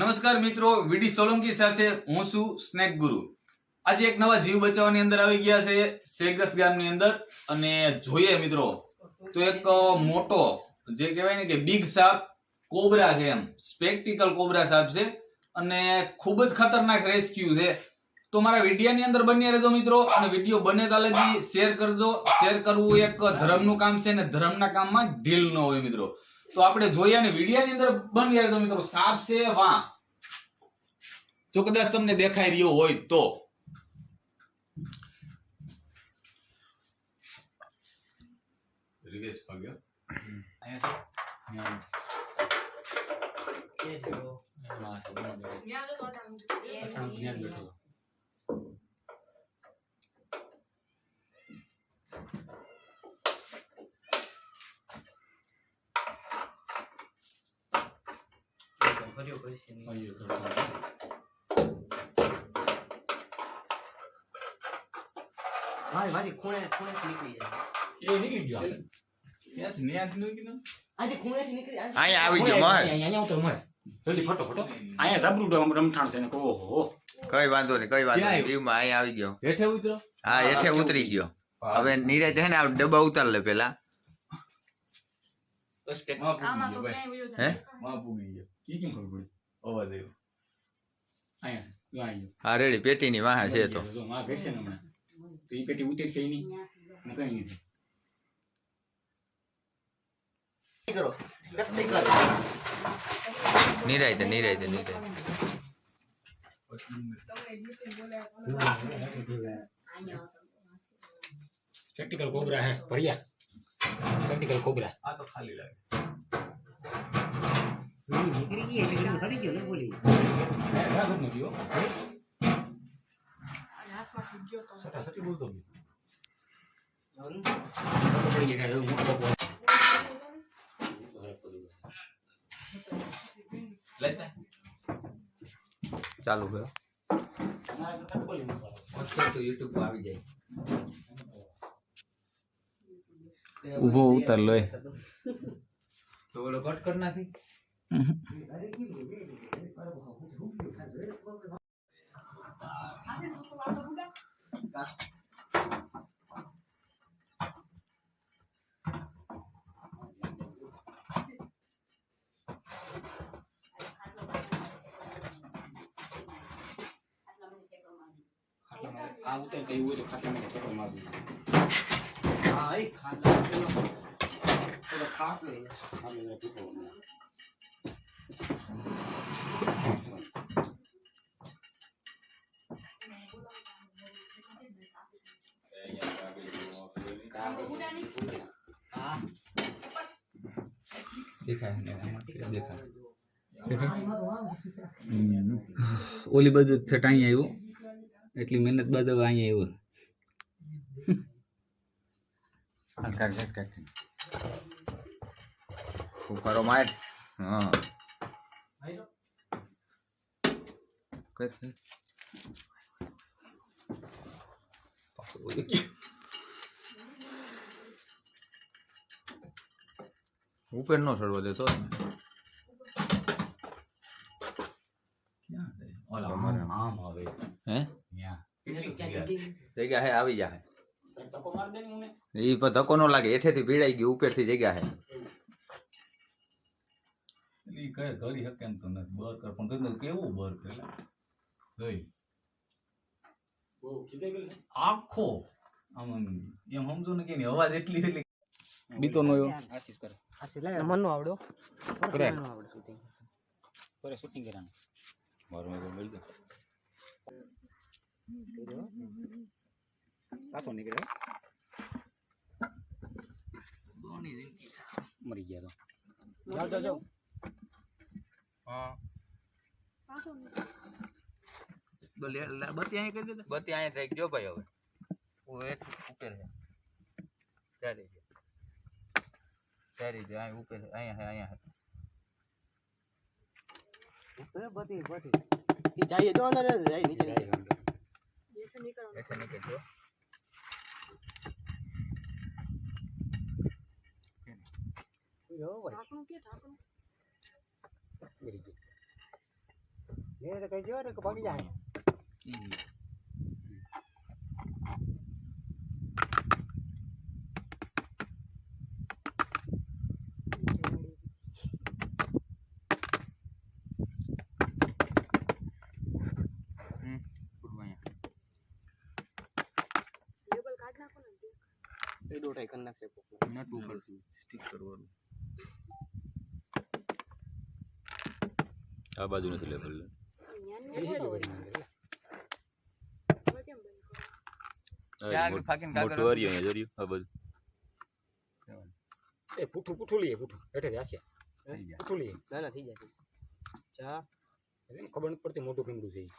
નમસ્કાર મિત્રો, વીડી સોલંકી સાથે હું છું સ્નેક ગુરુ. આજે એક નવા જીવ બચાવવાની અંદર આવી ગયા છે શેગસ ગામની અંદર. અને જોઈએ મિત્રો, તો એક મોટો, જે કહેવાય ને કે બિગ સાપ, કોબરા છે એમ. સ્પેક્ટિકલ કોબરા સાપ છે. અને ખૂબ જ ખતરનાક રેસ્ક્યુ છે. તો મારા વિડીયાની અંદર બન્યા રહેજો મિત્રો, અને વીડિયો બને ત્યાં શેર કરજો. શેર કરવું એક ધર્મનું કામ છે ને ધર્મના કામમાં ઢીલ ન હોય મિત્રો. તો આપણે જોઈએ ને વિડીયોની અંદર બની રહેજો મિત્રો સાપ છે વા. જો કદાચ તમને દેખાઈ રહ્યો હોય તો. રિવેશ ભાગ્યો. મારી મારી ખૂણે ખૂણેથી નીકળી જાય એ નીકળી ગયો ત્યાંથી ન્યાથી નીકળી આજે ખૂણેથી નીકળી અહીંયા આવી ગયો મર અહીંયા ઉતર મર જલ્દી ફટો ફટો અહીંયા જબરું રમઠાણ છે ને કહો હો કઈ વાંધો નહીં કઈ વાંધો નહીં જીવમાં અહીંયા આવી ગયો હેઠે ઉતરો હા હેઠે ઉતરી ગયો હવે નીરજ છે ને આ ડબ્બા ઉતાર લે પેલા બસ કે માં પૂગી ગયો ભાઈ હે માં પૂગી ગયો ઈ કેમ ખબર પડી અહીંયા જો અહીંયા હા રેડી પેટીની વાહે છે તો જો માં બેસે ને હમણાં તો ઈ પેટી ઉતરશે ઈ નહીં ને કઈ નહીં કરો નિરાયતે નિરાયતે પ્રેક્ટિકલ કોબરા હે ભરિયા પ્રેક્ટિકલ કોબરા આ તો ખાલી લાગે. નીકળી ગઈ એટલે ફરી ગયો ને બોલી રાગત નથી હો સટા સટી બોલતો પડી મોટો ચાલુ પાડો. તો યુટ્યુબ આવી જાય. ઊભો ઉતાર લો તો ઓલો કટ નાખી. આ ઉતર ગઈ હોય તો ખાતા મને મારી. હા એ ખાટલા પેલો પેલો હમણાં. હા દેખાય દેખાય ઓલી બધું થટ અહીંયા આવ્યું એટલી મહેનત બાદ હવે અહીંયા આવ્યો કાઢ કાઢ કાઢ કાઢ માર હા. ઉપર નો ચડવો દેતો ઓલા આમ આમ આવે હે. જગ્યા હે આવી જાય તને ધક્કો માર દે ને? મને એ પણ ધક્કો નો લાગે હેઠેથી ભીડાઈ ગયું ઉપરથી જગ્યા હે. ઈ કહે કરી શકે એમ તો નથી બર કર પણ કીધું કેવું બર કરેલા ગઈ બહુ ખીજાઈ ગયેલું છે. આખો આમ એમ સમજો ને કે એની અવાજ એટલી એટલી બીતો નો એવો આશીષ કરે. મનનો આવડો. કરે. મનનો આવડે shooting. કરે શૂટિંગ કરવાનું મારું મેં મળી ગયો પાછો નીકળે મરી ગયા તો જાઓ જાઓ જાઓ બતી અહીં કરી દેતા બધી અહીંયા થઈ ગયો ભાઈ હવે ઓ એક ઉપર છે ચાલી ગયો ચાલી ગયો અહીં ઉપર. અહીંયા હે અહીંયા હે ઉપર બધી ઈ જાય જો અંદર જાય નીચે નીચે. હેઠે નીકળજો જો ભાઈ મરી ગયું એ તો કઈ જો ને કે ભાગી જાય. એ દોઢાઈ કરી નાખશે નટ ઉપર સ્ટીક કરવાનું. આ બાજુ નથી અહીંયા જર્યું આ બાજુ. એ પૂઠું પૂઠું લઈએ પૂઠું. એટલે જાશે થઈ જાય પૂઠું લઈએ. ના ના થઈ જશે ચા? ખબર નથી પડતી મોટું કેમડું છે ને.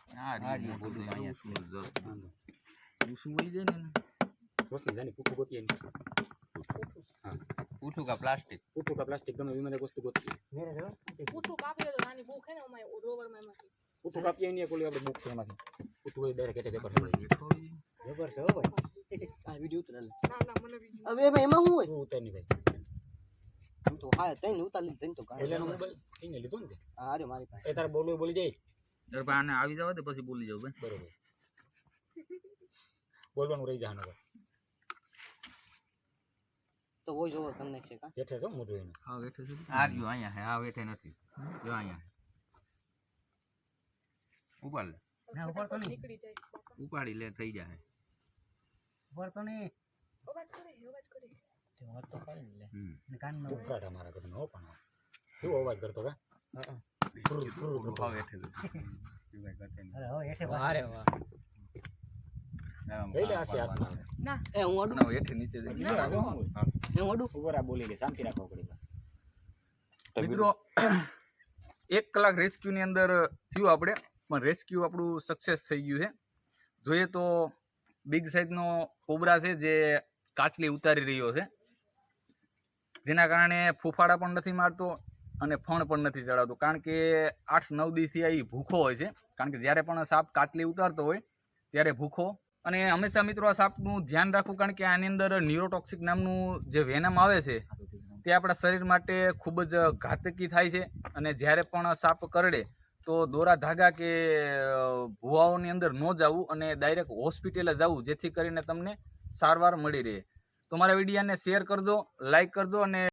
રોશની જાની પૂઠું ગોતીએ ને. કા પ્લાસ્ટિક? પૂઠું કા પ્લાસ્ટિક ગમે એવી મને વસ્તુ ગોતી મેરે જો કાપી દે તો નાની બુક હે ને અમારે રોવરમાં એમાંથી. પૂઠું કાપીએ એની કોલી આપણે બુક છે એમાંથી. કોઈ ડાયરેક્ટ હેઠે પેપર પડી ખબર છે હો ભાઈ. આ વિડિયો ઉતરે લે. ના ના મને વિડિયો હવે ભાઈ એમાં શું હોય? હું ઉતરની નહીં ભાઈ. હું તો હા તઈને ઉતારી લીધું તઈને તો એટલે મોબાઈલ એને લીધો ને હા અરે મારી પાસે. એ તારે બોલવું બોલી જાય. પાસે આને આવી જાવ તો પછી બોલી જાવ ભાઈ બરોબર. બોલવાનું રહી જવાનું ભાઈ તો વોઇસ ઓવર કરી નાખશે કા? બેઠે છો મોટું એને? હા બેઠે છે. આ રહ્યું અહીંયા હે આ બેઠે નથી. જો અહીંયા ઉપાડ લે. ના ઉપર તો નહીં. ઉપાડી લે થઈ જાય. ઉપર તો નહીં. અવાજ કરે અવાજ કરે. વાત તો કરે લે. ને કાન ઉકળાટા મારા ઘરનો નો પણ શું અવાજ કરતો કા? હા હા. છે એ ભાવ બેઠે નહીં. અરે હો હેઠે અરે વાહ. લઈ લે આ પાડ છે પાડ હાથમાં. ના. એ હું અડું? ના, હેઠે નીચે જઈ એ બોલી લે શાંતિ મિત્રો એક કલાક રેસ્ક્યુની અંદર થયું આપણે પણ રેસ્ક્યુ આપણું સક્સેસ થઈ ગયું છે. જોઈએ તો બિગ સાઇઝનો કોબરા છે જે કાચલી ઉતારી રહ્યો છે. જેના કારણે ફૂફાડા પણ નથી મારતો અને ફણ પણ નથી ચડાવતો. કારણ કે આઠ નવ દિવસથી આ ભૂખો હોય છે. કારણ કે જ્યારે પણ સાપ કાચલી ઉતારતો હોય ત્યારે ભૂખો અને હંમેશા મિત્રો આ સાપનું ધ્યાન રાખવું, કારણ કે આની અંદર ન્યુરોટોક્સિક નામનું જે વેનમ આવે છે, તે આપણા શરીર માટે ખૂબ જ ઘાતકી થાય છે. અને જ્યારે પણ સાપ કરડે, તો દોરા ધાગા કે ભુવાઓની અંદર ન જવું અને ડાયરેક્ટ હોસ્પિટલે જવું, જેથી કરીને તમને સારવાર મળી રહે. તો મારા વિડીયાને શેર કરજો લાઇક કરજો અને